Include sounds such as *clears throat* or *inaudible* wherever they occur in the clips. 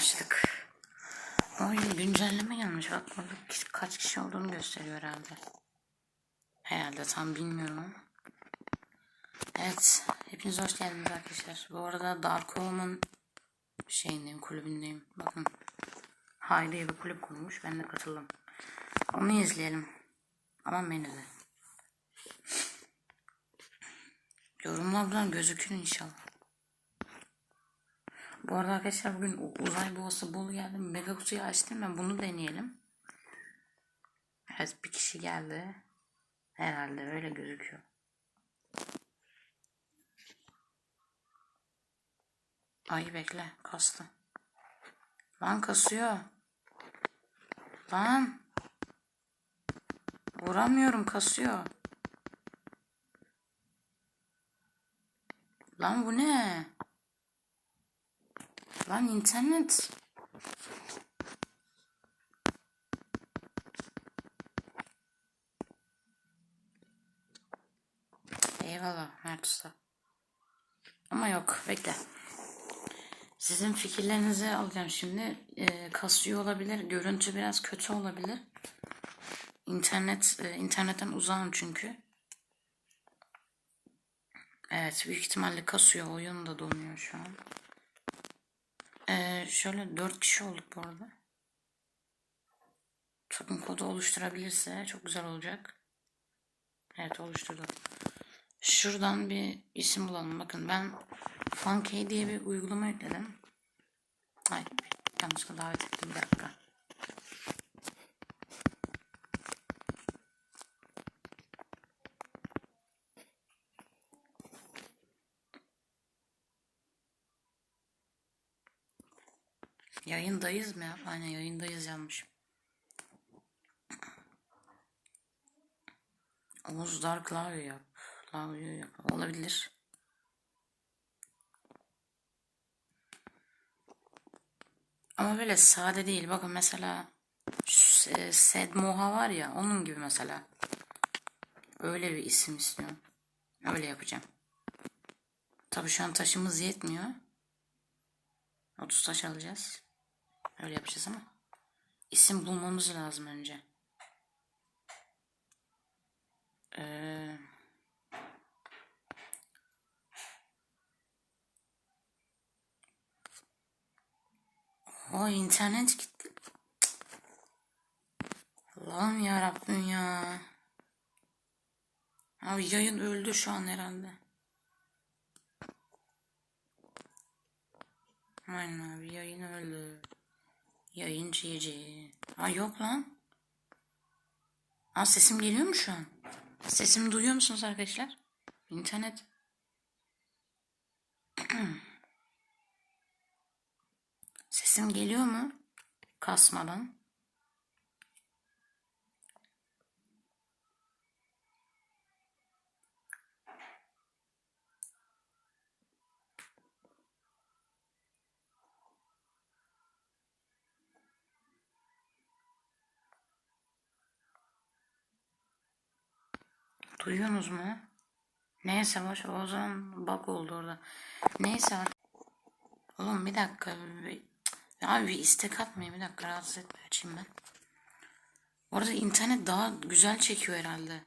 başladık. Oy güncelleme gelmiş. Bak burada kaç kişi olduğunu gösteriyor herhalde. Herhalde tam bilmiyorum. Evet. Hepiniz hoş geldiniz arkadaşlar. Bu arada Dark Omen şeyindeyim, kulübündeyim. Bakın. Haydi bir kulüp kurmuş. Ben de katıldım. Onu izleyelim. Aman beni de. Yorumlardan gözükür inşallah. Bu arada arkadaşlar bugün uzay boğası bul geldim. Mega kutuyu açtım ben bunu deneyelim. Evet bir kişi geldi. Herhalde öyle gözüküyor. Ay bekle kastı. Lan kasıyor. Lan. Vuramıyorum kasıyor. Lan bu ne? Lan internet. Eyvallah Mert Usta. Ama yok bekle. Sizin fikirlerinizi alacağım şimdi. Ee, kasıyor olabilir. Görüntü biraz kötü olabilir. İnternet, e, internetten uzağım çünkü. Evet büyük ihtimalle kasıyor. Oyun da donuyor şu an. Ee, şöyle 4 kişi olduk bu arada. Token kodu oluşturabilirse çok güzel olacak. Evet oluşturdu. Şuradan bir isim bulalım. Bakın ben Funky diye bir uygulama yükledim. Ay yanlışlıkla davet ettim bir dakika. Yayındayız mı ya? Aynen yayındayız yanmış. Oğuz Dark klavye yap. Klavye yap. Olabilir. Ama böyle sade değil. Bakın mesela Sed Moha var ya onun gibi mesela. Öyle bir isim istiyorum. Öyle yapacağım. Tabii şu an taşımız yetmiyor. 30 taş alacağız. Öyle yapacağız ama. isim bulmamız lazım önce. Ee, o internet gitti. Allah'ım yarabbim ya. Abi yayın öldü şu an herhalde. Aynen abi yayın öldü. Yayıncı yeci. Aa yok lan. Aa sesim geliyor mu şu an? Sesimi duyuyor musunuz arkadaşlar? İnternet. *clears throat* Sesim geliyor mu? Kasmadan. Duyuyorsunuz mu? Neyse boş o zaman bug oldu orada. Neyse. Oğlum bir dakika. Bir, abi bir istek atmayın bir dakika rahatsız etme açayım ben. Orada internet daha güzel çekiyor herhalde.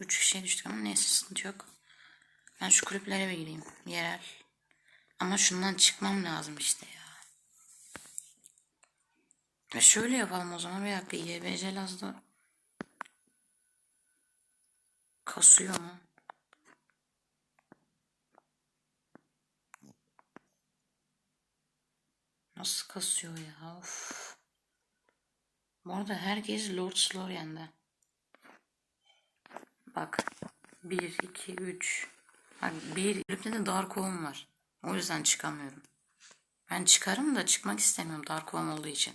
Üç kişiye düştük ama neyse sıkıntı yok. Ben şu kulüplere bir gireyim. Yerel. Ama şundan çıkmam lazım işte ya. Ve şöyle yapalım o zaman bir dakika. YBC Laz'da kasıyor mu? Nasıl kasıyor ya? Of. Bu arada herkes Lord Slorian'da. Bak. 1, 2, 3. Bak bir kulüpte de Dark Omen var. O yüzden çıkamıyorum. Ben çıkarım da çıkmak istemiyorum Dark Omen olduğu için.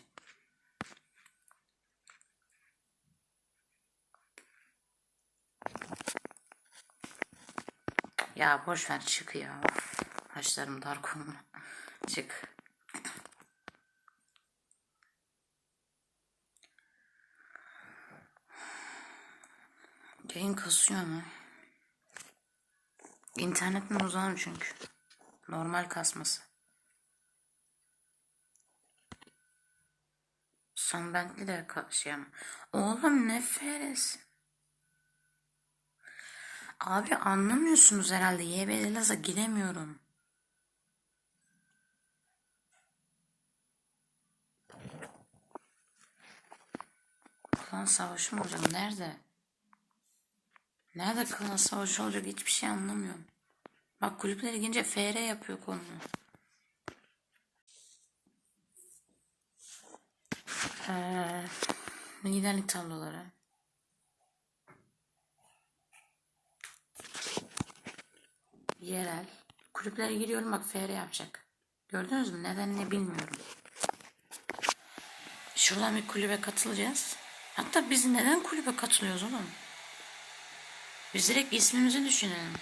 Ya boş ver çık ya. Haşlarım dar konuma. çık. Yayın kasıyor mu? İnternetten uzağım çünkü. Normal kasması. Son bankli de şey ama. Oğlum ne feresin. Abi anlamıyorsunuz herhalde. YBL Laz'a giremiyorum. Klan savaşı mı olacak? Nerede? Nerede klan savaşı olacak? Hiçbir şey anlamıyorum. Bak kulüplere girince FR yapıyor konunu. Ee, liderlik tabloları. Yerel. Kulüplere giriyorum bak FR yapacak. Gördünüz mü? Neden ne bilmiyorum. Şuradan bir kulübe katılacağız. Hatta biz neden kulübe katılıyoruz oğlum? Biz direkt ismimizi düşünelim.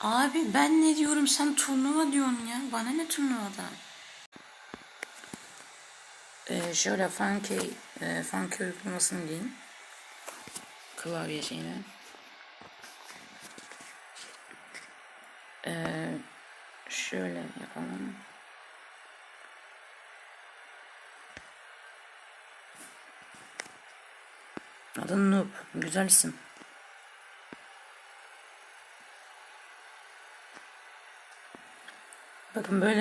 Abi ben ne diyorum sen turnuva diyorsun ya. Bana ne turnuvada? Ee, şöyle funky, e, funky uygulamasını diyeyim. Klavye şeyine. Ee, şöyle yapalım. Adı Noob. Güzel isim. Bakın böyle